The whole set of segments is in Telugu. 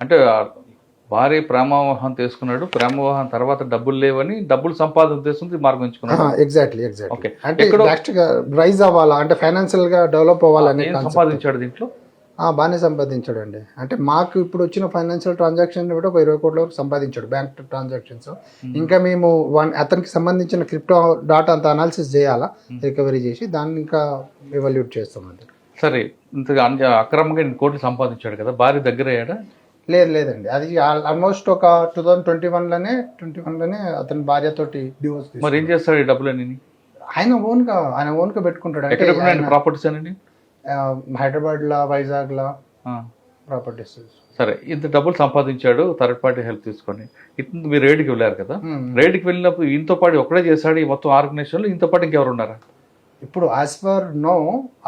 అంటే ఆ భార్య ప్రేమవివాహం తీసుకున్నాడు ప్రేమవివాహం తర్వాత డబ్బులు లేవని డబ్బులు సంపాదన ఉద్దేశంతో ఈ మార్గం ఎంచుకున్నాడు ఎగ్జాక్ట్లీ ఎగ్జాక్ట్లీ ఓకే. అంటే రైజ్ అవ్వాలా? అంటే ఫైనాన్షియల్గా డెవలప్ అవ్వాలనే. సంపాదించాడు దీంట్లో? బాగానే సంపాదించాడు అండి అంటే మాకు ఇప్పుడు వచ్చిన ఫైనాన్షియల్ ట్రాన్సాక్షన్ కూడా ఒక ఇరవై కోట్ల వరకు సంపాదించాడు బ్యాంక్ ట్రాన్సాక్షన్స్ ఇంకా మేము వన్ అతనికి సంబంధించిన క్రిప్టో డాటా అంత అనాలిసిస్ చేయాలా? రికవరీ చేసి దాన్ని ఇంకా ఎవాల్యూట్ చేస్తామండి. సరే ఇంత అన్య- అక్రమంగా కోట్లు సంపాదించాడు కదా భార్య దగ్గర అయ్యాడా లేదు లేదండి. అది ఆల్మోస్ట్ ఒక టూ థౌజండ్ ట్వంటీ వన్లోనే ట్వంటీ వన్లోనే అతని భార్యతోటి డివోర్స్ మరి ఏం చేస్తాడు ఈ డబ్బులన్నీ? ఆయన ఓన్గా ఆయన ఓన్గా పెట్టుకుంటాడు. అంటే ప్రాపర్టీస్ అని హైదరాబాద్లో వైజాగ్లో ప్రాపర్టీస్ సరే ఇంత డబ్బులు సంపాదించాడు థర్డ్ పార్టీ హెల్ప్ తీసుకొని. మీరు రైడ్కి వెళ్ళారు కదా? రైడ్కి వెళ్ళినప్పుడు ఇంతో పాటు ఒక్కడే చేశాడు ఈ మొత్తం ఆర్గనైజేషన్లో? ఇంతో పాటు ఇంకెవరు ఉన్నారా? ఇప్పుడు యాజ్ ఫర్ నో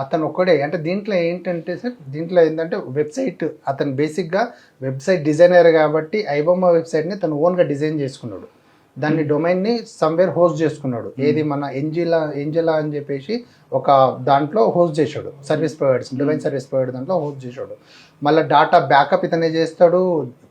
అతను ఒక్కడే. అంటే దీంట్లో ఏంటంటే సార్ దీంట్లో ఏంటంటే వెబ్సైట్ అతను బేసిక్గా వెబ్సైట్ డిజైనర్ కాబట్టి ఐబొమ్మ వెబ్సైట్ని తను ఓన్గా డిజైన్ చేసుకున్నాడు. దాన్ని డొమైన్ని సమ్వేర్ హోస్ట్ చేసుకున్నాడు. ఏది మన ఎంజిలా ఎంజిలా అని చెప్పేసి ఒక దాంట్లో హోస్ట్ చేశాడు. Service providers domain service provider దాంట్లో హోస్ట్ చేశాడు. మళ్ళీ డాటా బ్యాకప్ ఇతనే చేస్తాడు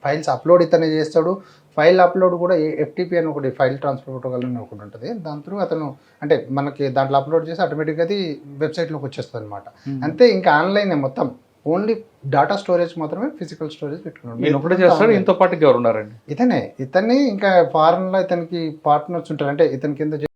ఫైల్స్ అప్లోడ్ ఇతనే చేస్తాడు. ఫైల్ అప్లోడ్ కూడా ఎఫ్టీపీ అని ఒకటి ఫైల్ ట్రాన్స్ఫర్ ప్రోటోకాల్ అని ఒకటి ఉంటుంది. దాని త్రూ అతను అంటే మనకి దాంట్లో అప్లోడ్ చేసి ఆటోమేటిక్గా అది వెబ్సైట్లోకి వచ్చేస్తుంది అనమాట అంతే ఇంకా ఆన్లైన్ మొత్తం. ఓన్లీ డాటా స్టోరేజ్ మాత్రమే ఫిజికల్ స్టోరేజ్ పెట్టుకున్నాడు. ఈయన ఒకటే చేస్తాడు ఇంతో పాటు ఇంకెవరు ఉన్నారండి? ఇతనే ఇతన్ని ఇంకా ఫారెన్లో ఇతనికి పార్ట్నర్స్ ఉంటారు. అంటే ఇతని కింద